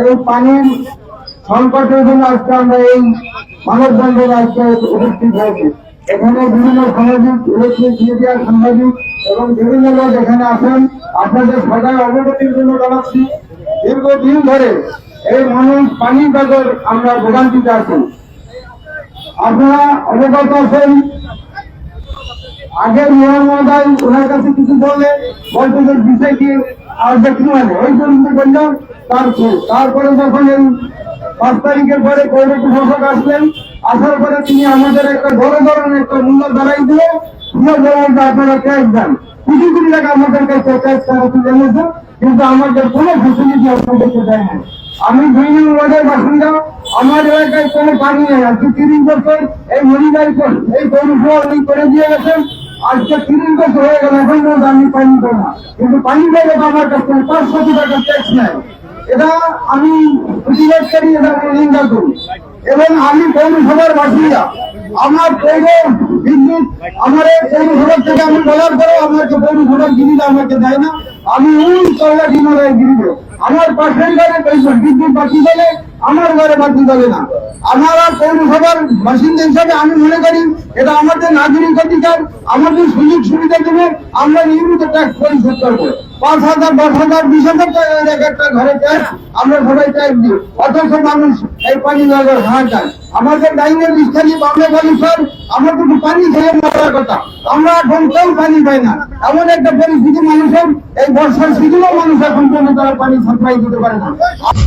এই পানির সংকটের জন্য আজকে আমরা এই মানববন্ধনে আজকে উপস্থিত হয়েছি। এখানে বিভিন্ন সামাজিক, ইলেকট্রিক মিডিয়ার সাংবাদিক এবং বিভিন্ন লোক এখানে আছেন। আপনাদের সবাই অবগতির জন্য জানাচ্ছি, দীর্ঘদিন ধরে এই মানুষ পানির বাজার আমরা ভোগান্তিতে আছি। আপনারা অবগত আছেন? আগের মহোদয় ওনার কাছে কিছু বললে বলতে বিষয় কি আর দেখি মানে ওই জন্য বললাম তার তারপরে যখন এই পাঁচ তারিখের পরে পৌর প্রশাসক আসলেন, আসার পরে তিনি আমাদের একটা বড় ধরনের একটা মূল্য দাঁড়াই দিয়ে দিয়ে বললেন আপনারা ট্যাক্স দেন। কোটি কোটি টাকা আমাদের কাছে ট্যাক্স তারা তুলে এনেছে কিন্তু আমাদের কোনো ফেসিলিটি আপনাদেরকে দেয় না আমি দুই নং ওয়ার্ডের বাসিন্দা, আমার এলাকায় কোনো পানি নেই। আজকে তিরিশ বছর এই মরিগাই এই পৌরসভা উনি করে দিয়ে গেছেন। আজকে তিরিশ বছর হয়ে গেল, এখন আমি পানি পাই না। কিন্তু পানি তো আমার কাছ থেকে পাঁচ কোটি টাকা ট্যাক্স নেয় এটা আমি প্রতিবাদ এটা নিন্দা করি। এবং আমি পৌরসভার বাসিন্দা। আমার পৌর বিদ্যুৎ আমার পৌরসভার থেকে আমি বলার পরেও আমাকে পৌরসভার জিনিস আমাকে দেয় না। আমি ওই চল্লা গিরিবে আমার পাশের ঘরে বিদ্যুৎ বাকি বলে আমার ঘরে বাতি বলে না। আমরা পৌরসভার বাসিন্দা হিসাবে আমি মনে করি, এটা আমাদের নাগরিক অধিকার, আমাদের সুযোগ সুবিধা দেবে, আমরা নিয়মিত ট্যাক্স পরিশোধ করব। পাঁচ হাজার, দশ হাজার, বিশ হাজার টাকা এক একটা ঘরে ট্যাক্স আমরা সবাই ট্যাক্স দিই। অথচ মানুষ এই পানি জলের চায় আমাদের ডাইনের বিস্তারিত বাংলা বালুসর আমরা কিন্তু পানি খেয়ে মরার কথা। আমরা এখন কেউ পানি পাই না। এমন একটা পরিস্থিতি মানুষের, এই বর্ষার সিজনেও মানুষ এখন পর্যন্ত তারা পানি সাপ্লাই দিতে পারে না।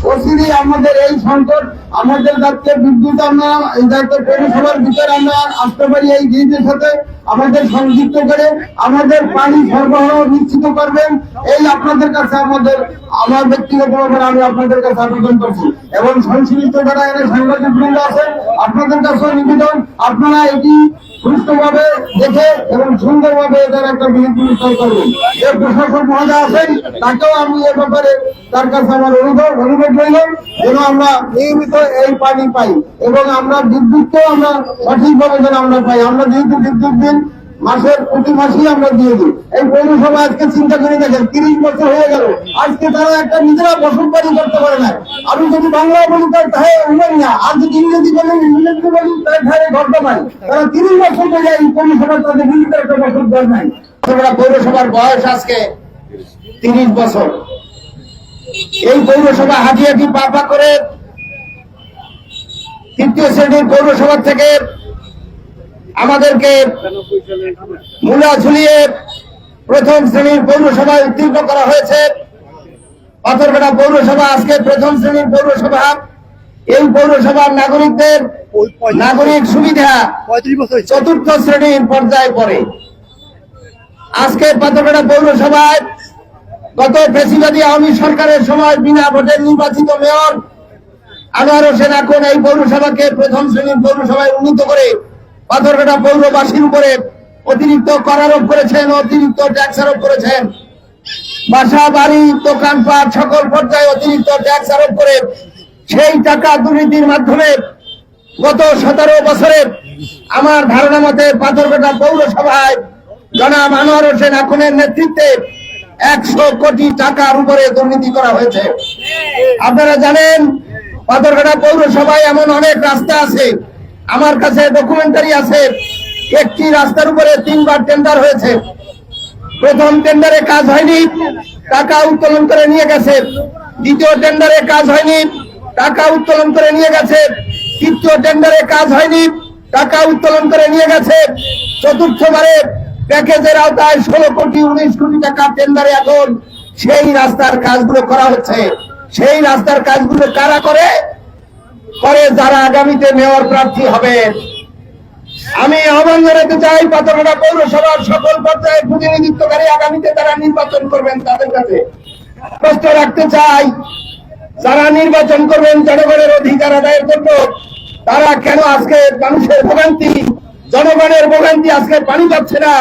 ওসিডি আমাদের এই সংকট, আমাদের দায়িত্বে বিদ্যুৎ আমরা এই দায়িত্ব পৌরসভার ভিতরে আমরা আসতে পারি এই জিনিসের সাথে। আমাদের সংযুক্ত করে আমাদের পানি সরবরাহ নিশ্চিত করবেন। এই আপনাদের কাছে আমাদের, আমার ব্যক্তিগত ব্যাপারে আমি আপনাদের কাছে আবেদন করছি। এবং সংশ্লিষ্ট যারা এখানে সাংবাদিক বৃন্দ আছে আপনাদের কাছে নিবেদন। আপনারা এটি সুস্থভাবে দেখে এবং সুন্দরভাবে এটার একটা বিহিত নিশ্চয় করবেন। যে প্রশাসক মহোদয় আছেন, তাকেও আমি এ ব্যাপারে তার কাছে আমার অনুরোধ অনুরোধ রইল যেন আমরা নিয়মিত এই পানি পাই এবং আমরা বিদ্যুৎকেও আমরা সঠিকভাবে যেন আমরা পাই। আমরা যেহেতু বিদ্যুৎ বিল মাসের প্রতি মাসেই আমরা দিয়ে দিই। এই পৌরসভা আজকে চিন্তা করে দেখেন, তিরিশ বছর হয়ে গেল। আজকে তারা একটা নিজেরা বসত বাড়ি করতে পারে না আমি যদি বাংলা বলি, তার ঠায় উমেন না। আর যদি ইংরেজি বলি ইংরেজি বলি, তার ঠায় ঘরতে পারি তারা তিরিশ বছর ধরে এই পৌরসভা তাদের নিজেদের একটা বসত ঘর নাই। পৌরসভার বয়স আজকে তিরিশ বছর। এই পৌরসভা হাঁটি পা পা করে তৃতীয় শ্রেণির পৌরসভা থেকে আমাদেরকে মূলা ঝুলিয়ে প্রথম শ্রেণির পৌরসভায় উত্তীর্ণ করা হয়েছে। পাথরঘাটা পৌরসভা আজকে প্রথম শ্রেণির পৌরসভা। এই পৌরসভার নাগরিকদের নাগরিক সুবিধা চতুর্থ শ্রেণির পর্যায়ে পড়ে। আজকে পাথরঘাটা পৌরসভায় গত ফেসিবাদী আওয়ামী সরকারের সময় বিনা ভোটে নির্বাচিত মেয়র আনোয়ার হোসেন এখন এই পৌরসভাকে প্রথম শ্রেণির পৌরসভায় উন্নীত করে পাথরঘাটা পৌরবাসীর উপরে অতিরিক্ত কর আরোপ করেছেন, অতিরিক্ত ট্যাক্স আরোপ করেছেন। বাসা, বাড়ি দোকানপাট সকল পর্যায়ে অতিরিক্ত ট্যাক্স আরোপ করে সেই টাকা দুর্নীতির মাধ্যমে গত সতেরো বছরে আমার ধারণা মতে পাথরঘাটা পৌরসভায় জনাব আনোয়ার হোসেন আখনের নেতৃত্বে একশো কোটি টাকার উপরে দুর্নীতি করা হয়েছে। আপনারা জানেন পাথরঘাটা পৌরসভায় এমন অনেক রাস্তা আছে আমার কাছে ডকুমেন্টারি আছে। একটি রাস্তার উপরে তিনবার টেন্ডার হয়েছে। প্রথম টেন্ডারে কাজ হয়নি, টাকা উত্তোলন করে নিয়ে গেছে। দ্বিতীয় টেন্ডারে কাজ হয়নি, টাকা উত্তোলন করে নিয়ে গেছে। তৃতীয় টেন্ডারে কাজ হয়নি, টাকা উত্তোলন করে নিয়ে গেছে। চতুর্থবারে প্যাকেজের আওতায় ষোলো কোটি উনিশ কোটি টাকা টেন্ডারে এখন সেই রাস্তার কাজগুলো করা হচ্ছে। সেই রাস্তার কাজগুলো কারা করে? করে যারা আগামীতে মেয়র প্রার্থী হবে, আমি আহ্বান জানাতে চাই পাথরঘাটা পৌরসভার সকল পর্যায়ে প্রতিনিধিত্বকারী আগামীতে তারা নির্বাচন করবেন তাদের কাছে। প্রশ্ন রাখতে চাই, যারা নির্বাচন করবেন জনগণের অধিকার আদায়ের জন্য, তারা কেন আজকে মানুষের ভোগান্তি, জনগণের ভোগান্তি আজকে পানি পাচ্ছে না?